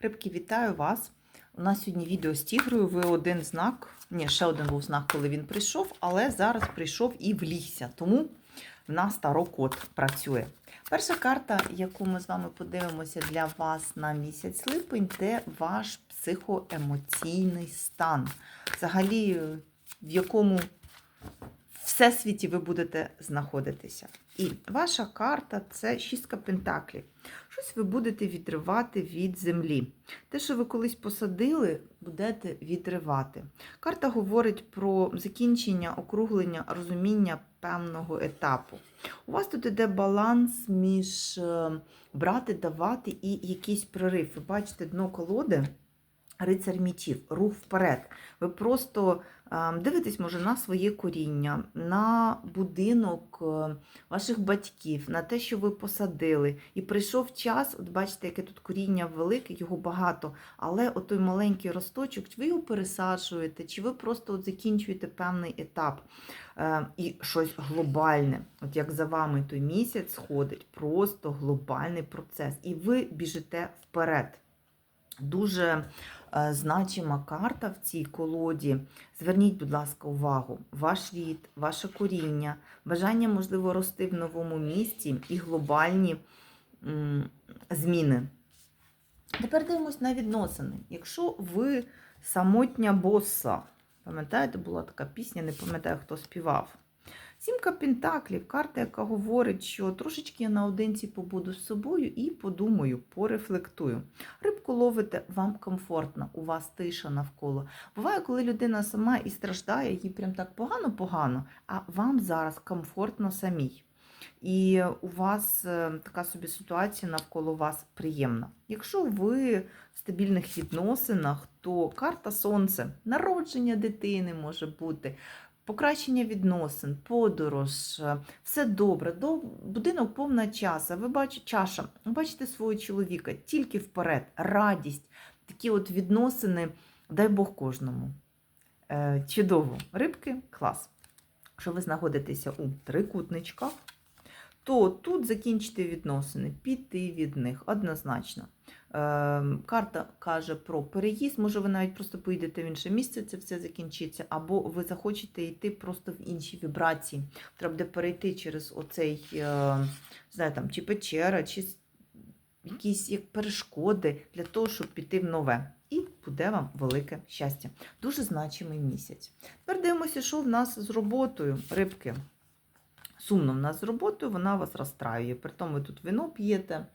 Рибки, вітаю вас. У нас сьогодні відео з тігрою. Ви один знак, ні, ще один був знак, коли він прийшов, але зараз прийшов і влігся. Тому в нас таро-код працює. Перша карта, яку ми з вами подивимося для вас на місяць липень, це ваш психоемоційний стан. Взагалі, в якому всесвіті ви будете знаходитися. І ваша карта це шістка пентаклів. Щось ви будете відривати від землі. Те, що ви колись посадили, будете відривати. Карта говорить про закінчення, округлення, розуміння певного етапу. У вас тут іде баланс між е, брати, давати і якийсь прорив. Ви бачите дно колоди. Рицар мічів, рух вперед. Ви просто дивитесь, може, на своє коріння, на будинок е, ваших батьків, на те, що ви посадили. І прийшов час, от бачите, яке тут коріння велике, його багато, але отой маленький росточок, ви його пересаджуєте, чи ви просто от закінчуєте певний етап е, і щось глобальне. От як за вами той місяць сходить, просто глобальний процес. І ви біжите вперед. Дуже е, значима карта в цій колоді. Зверніть, будь ласка, увагу, ваш рід, ваше коріння, бажання, можливо, рости в новому місці і глобальні зміни. Тепер дивимось на відносини. Якщо ви самотня боса, пам'ятаєте, була така пісня, не пам'ятаю, хто співав. Сімка Пентаклів, карта, яка говорить, що трошечки я наодинці побуду з собою і подумаю, порефлектую. Рибку ловите, вам комфортно, у вас тиша навколо. Буває, коли людина сама і страждає, їй прям так погано-погано, а вам зараз комфортно самій. І у вас е, така собі ситуація навколо вас приємна. Якщо ви в стабільних відносинах, то карта Сонце, народження дитини може бути, покращення відносин, подорож, е, все добре, до будинок повна часа. Ви бачите чаша, ви бачите свого чоловіка тільки вперед, радість, такі от відносини, дай Бог кожному. Е, Чудово, рибки, клас. Якщо ви знаходитеся у трикутничках, то тут закінчити відносини, піти від них однозначно. Ем, Карта каже про переїзд, може, ви навіть просто поїдете в інше місце, це все закінчиться, або ви захочете йти просто в інші вібрації. Треба буде перейти через оцей, е, знаю, там, чи печера, чи якісь як перешкоди для того, щоб піти в нове. І буде вам велике щастя. Дуже значимий місяць. Тепер дивимося, що в нас з роботою, рибки. Сумно в нас з роботою, вона вас розстраює. Притом ви тут вино п'єте.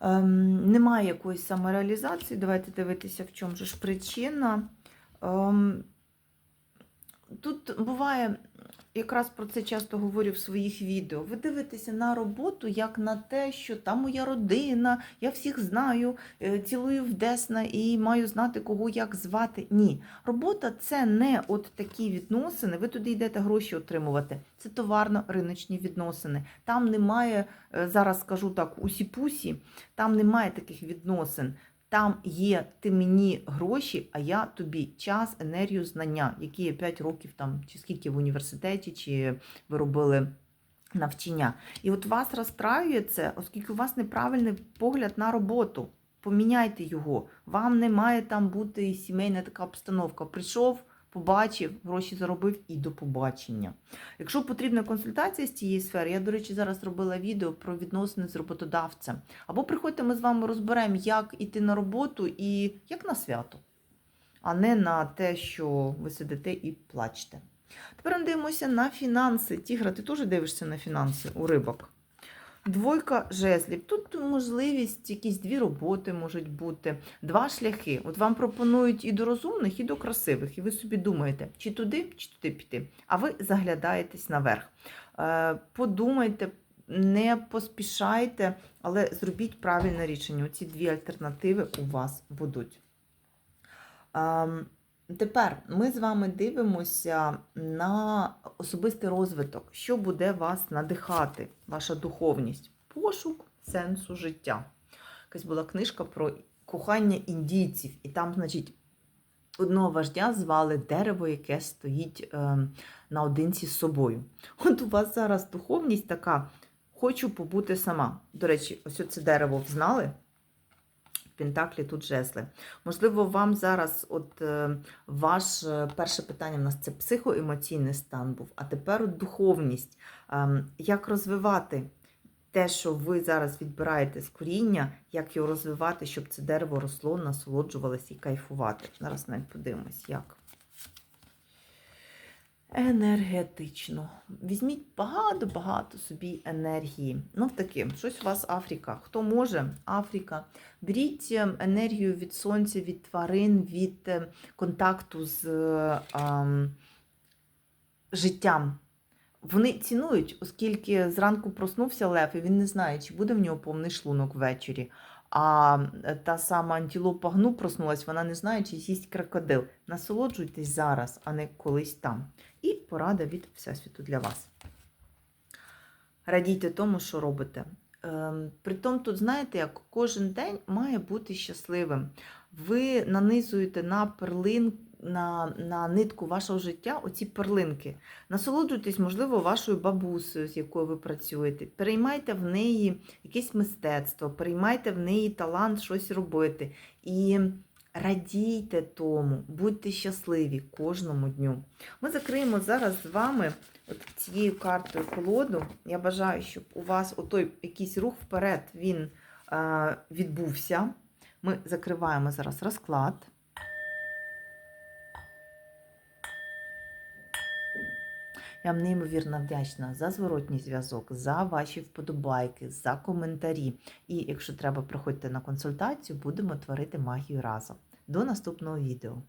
Ем, немає якоїсь самореалізації. Давайте дивитися, в чому ж причина. Ем, тут буває, якраз про це часто говорю в своїх відео. Ви дивитеся на роботу як на те, що там моя родина, я всіх знаю, е, цілую в десна і маю знати, кого як звати. Ні. Робота це не от такі відносини. Ви туди йдете гроші отримувати. Це товарно-риночні відносини. Там немає, е, зараз скажу так, усі-пусі, там немає таких відносин. Там є ти мені гроші, а я тобі час, енергію, знання, які є 5 років там, чи скільки в університеті, чи ви робили навчання. І от вас розстраює це, оскільки у вас неправильний погляд на роботу. Поміняйте його. Вам не має там бути сімейна така обстановка. Прийшов, побачив, гроші заробив і до побачення. Якщо потрібна консультація з цієї сфери, я, до речі, зараз робила відео про відносини з роботодавцем. Або приходьте, ми з вами розберемо, як іти на роботу і як на свято, а не на те, що ви сидите і плачете. Тепер ми дивимося на фінанси. Тігра, ти теж дивишся на фінанси у рибок. Двойка жезлів. Тут можливість, якісь дві роботи можуть бути, два шляхи. От вам пропонують і до розумних, і до красивих. І ви собі думаєте, чи туди, чи туди піти. А ви заглядаєтесь наверх. Е, Подумайте, не поспішайте, але зробіть правильне рішення. Оці дві альтернативи у вас будуть. Тепер ми з вами дивимося на особистий розвиток, що буде вас надихати, ваша духовність, пошук сенсу життя. Якась була книжка про кохання індійців, і там, значить, одного вождя звали дерево, яке стоїть е, наодинці з собою. От у вас зараз духовність така: хочу побути сама. До речі, ось це дерево взнали. Пентаклі тут жезли. Можливо, вам зараз, от е, ваш е, перше питання в нас це психоемоційний стан був, а тепер от духовність. Ем, Як розвивати те, що ви зараз відбираєте з коріння, як його розвивати, щоб це дерево росло, насолоджувалося і кайфувати. Зараз навіть подивимось, як. Енергетично. Візьміть багато-багато собі енергії. Ну, таки, щось у вас Африка. Хто може? Африка. Беріть е, енергію від сонця, від тварин, від е, контакту з е, життям. Вони цінують, оскільки зранку проснувся лев, і він не знає, чи буде в нього повний шлунок ввечері. А е, та сама антилопа гну проснулась, вона не знає, чи з'їсть крокодил. Насолоджуйтесь зараз, а не колись там. І порада від Всесвіту для вас. Радійте тому, що робите. Ем, Притом тут, знаєте, як кожен день має бути щасливим. Ви нанизуєте на перлин, на, на нитку вашого життя оці перлинки. Насолоджуйтесь, можливо, вашою бабусею, з якою ви працюєте. Переймайте в неї якесь мистецтво, переймайте в неї талант щось робити. І радійте тому, будьте щасливі кожному дню. Ми закриємо зараз з вами от цією картою колоду. Я бажаю, щоб у вас отой якийсь рух вперед він е, відбувся. Ми закриваємо зараз розклад. Я вам неймовірно вдячна за зворотній зв'язок, за ваші вподобайки, за коментарі. І якщо треба, приходьте на консультацію, будемо творити магію разом. До наступного відео.